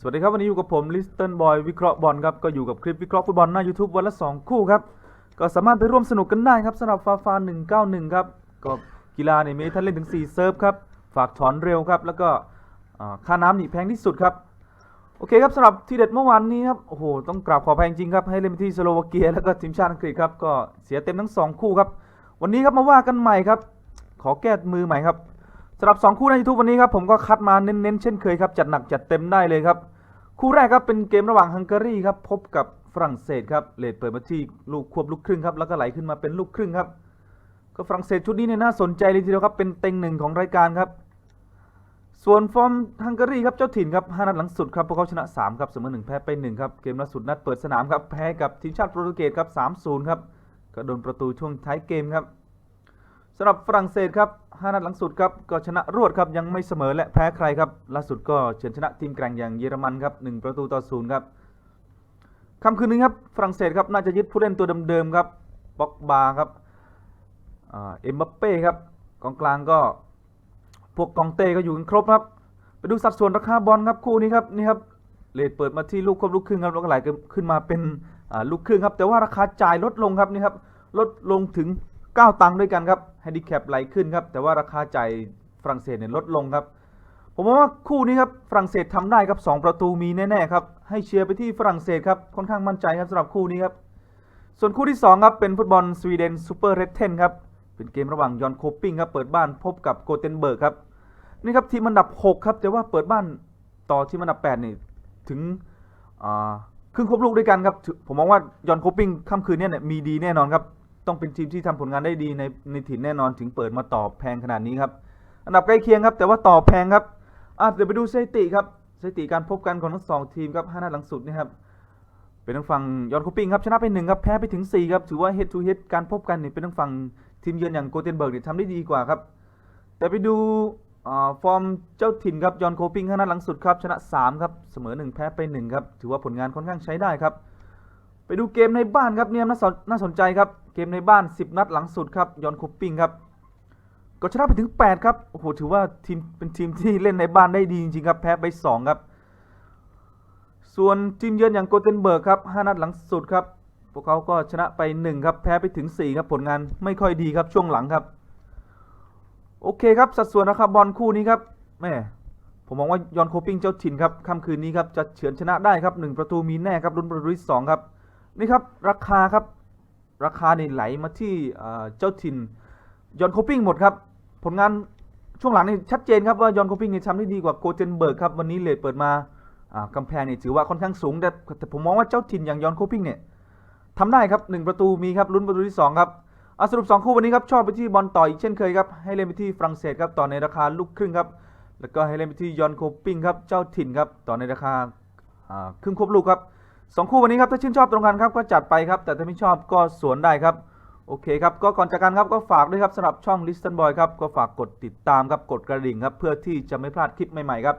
สวัสดีครับวันนี้อยู่กับผมลิสเติลบอยวิเคราะห์บอลครับก็อยู่กับคลิปวิเคราะห์ฟุตบอลหน้า YouTube วันละ 2 คู่ครับก็สามารถไปร่วมสนุกกันได้ครับสำหรับฟาฟา191 ครับก็กีฬาเนี่ยมีท่านเล่นถึง 4 เซิร์ฟครับฝากถอนเร็วครับแล้วก็ค่าน้ำนี่แพงที่สุดครับโอเคครับสำหรับทีเด็ดเมื่อวานนี้ครับโอ้โหต้องกราบขออภัยจริงครับให้เล่นไปที่สโลวาเกียแล้วก็ทีมชาติอังกฤษครับก็เสียเต็มทั้งสองคู่ครับวันนี้ครับมาว่ากันใหม่ครับขอแก้มือใหม่ครับ สำหรับ 2 คู่ในยูทูบวันนี้ครับผมก็คัดมาเน้นๆเช่นเคยครับจัดหนักจัดเต็มได้เลยครับ คู่แรกครับเป็นเกมระหว่างฮังการีครับพบกับฝรั่งเศสครับเลดเปิดมาที่ลูกควบลูกครึ่งครับแล้วก็ไหลขึ้นมาเป็นลูกครึ่งครับก็ฝรั่งเศสชุดนี้เนี่ยน่าสนใจเลยทีเดียวครับเป็นเต็งหนึ่งของรายการครับ ส่วนฟอร์มฮังการีครับเจ้าถิ่นครับห้านัดหลังสุดครับพวกเขาชนะสามครับเสมอหนึ่งแพ้ไปหนึ่งครับเกมล่าสุดนัดเปิดสนามครับแพ้กับทีมชาติโปรตุเกสครับสามศูนย์ครับก็โดนประตูช่วงท้ายเกมครับ สำหรับฝรั่งเศสครับ5นัดหลังสุดครับก็ชนะรวดครับยังไม่เสมอและแพ้ใครครับล่าสุดก็เฉือนชนะทีมแกร่งอย่างเยอรมันครับ1ประตูต่อศูนย์ครับค่ำคืนนี้ครับฝรั่งเศสครับน่าจะยึดผู้เล่นตัวเดิมๆครับบ็อกบาครับเอ็มบัปเป้ครับกองกลางก็พวกกองเต้ก็อยู่กันครบครับไปดูสัดส่วนราคาบอลครับคู่นี้ครับนี่ครับเลทเปิดมาที่ลูกควบลูกครึ่งครับแล้วก็ไหลขึ้นมาเป็นลูกครึ่งครับแต่ว่าราคาจ่ายลดลงครับนี่ครับลดลงถึง 9 ตังค์ด้วยกันครับแฮนดิแคปไหลขึ้นครับ แต่ว่าราคาจ่ายฝรั่งเศสเนี่ยลดลงครับ ผมว่าคู่นี้ครับฝรั่งเศสทำได้ครับ 2 ประตูมีแน่ๆครับ ให้เชียร์ไปที่ฝรั่งเศสครับ ค่อนข้างมั่นใจครับสำหรับคู่นี้ครับ ส่วนคู่ที่ 2 ครับ เป็นฟุตบอลสวีเดนซูเปอร์เรดเทนครับ เป็นเกมระหว่างยอนโคปปิ้งครับ เปิดบ้านพบกับโกเทนเบิร์กครับ นี่ครับทีมอันดับ 6 ครับแต่ว่าเปิดบ้านต่อทีมอันดับ8นี่ถึงครึ่งครบลูกด้วยกันครับ ผมมองว่ายอนโคปปิ้งค่ำคืนเนี้เนี่ยมีดีแน่นอนครับ ต้องเป็นทีมที่ทำผลงานได้ดีในในถิ่นแน่นอนถึงเปิดมาต่อแพงขนาดนี้ครับ อันดับใกล้เคียงครับ แต่ว่าต่อแพงครับอะเดี๋ยวไปดูสถิติครับสถิติการพบกันของทั้งสองทีมครับห้านัดหลังสุดนี่ครับเป็นทางฝั่งยอนโคปปิ้งครับชนะไปหนึ่งครับแพ้ไปถึง4ครับถือว่า head to head การพบกันเนี่ยเป็นทางฝั่งทีมเยือนอย่างโกเทนเบิร์กเนี่ยทำได้ดีกว่าครับ แต่ไปดูฟอร์มเจ้าถิ่นครับยอนโคปิงห้านัดหลังสุดครับชนะ3ครับเสมอ1แพ้ไป1ครับถือว่าผลงานค่อนข้างใช้ได้ครับ ไปดูเกมในบ้านครับเนี่ยน่าสนน่าสนใจครับ เกมในบ้าน 10 นัดหลังสุดครับยอนโคปปิ้งครับก็ชนะไปถึง 8 ครับโอ้โหถือว่าทีมเป็นทีมที่เล่นในบ้านได้ดีจริงๆครับแพ้ไป 2 ครับ ส่วนทีมเยือนอย่างโกเทนเบิร์กครับ 5 นัดหลังสุดครับ พวกเขาก็ชนะไป 1 ครับแพ้ไปถึง 4 ครับผลงานไม่ค่อยดีครับช่วงหลังครับ โอเคครับสัดส่วนนะครับบอลคู่นี้ครับแม่ผมมองว่ายอนโคปปิ้งเจ้าถิ่นครับค่ำคืนนี้ครับจะเฉือนชนะได้ครับ 1 ประตูมีแน่ครับลุ้นประตูที่สองครับนี่ครับราคาครับ ราคาเนี่ยไหลมาที่เจ้าถิ่นยอนโคปิ้งหมดครับ ผลงานช่วงหลังนี่ชัดเจนครับว่ายอนโคปิ้งเนี่ยทำได้ดีกว่าโกเทนเบิร์กครับวันนี้เลทเปิดมาอ่ากำแพงเนี่ยถือว่าค่อนข้างสูง แต่แต่ผมมองว่าเจ้าถิ่นอย่างยอนโคปิ้งเนี่ยทำได้ครับ 1 ประตูมีครับลุ้นประตูที่ 2 ครับอะสรุป 2 คู่วันนี้ครับชอบไปที่บอลต่ออีกเช่นเคยครับให้เล่นไปที่ฝรั่งเศสครับต่อในราคาลูกครึ่งครับแล้วก็ให้เล่นไปที่ยอนโคปิ้งครับเจ้าถิ่นครับต่อในราคาอ่าครึ่งควบลูกครับ สองคู่วันนี้ครับถ้าชื่นชอบตรงกันครับก็จัดไปครับ แต่ถ้าไม่ชอบก็สวนได้ครับ โอเคครับ ก็ก่อนจากกันครับก็ฝากด้วยครับสำหรับช่อง Listen Boy ครับก็ฝากกดติดตามครับกดกระดิ่งครับเพื่อที่จะไม่พลาดคลิปใหม่ๆครับ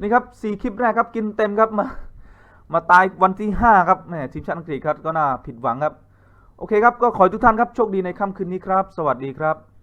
นี่ครับสี่คลิปแรกครับกินเต็มครับมามาตายวันที่ 5 ครับแหมทีมชาติอังกฤษครับก็น่าผิดหวังครับ โอเคครับ ก็ขอให้ทุกท่านครับ โชคดีในค่ำคืนนี้ครับ สวัสดีครับ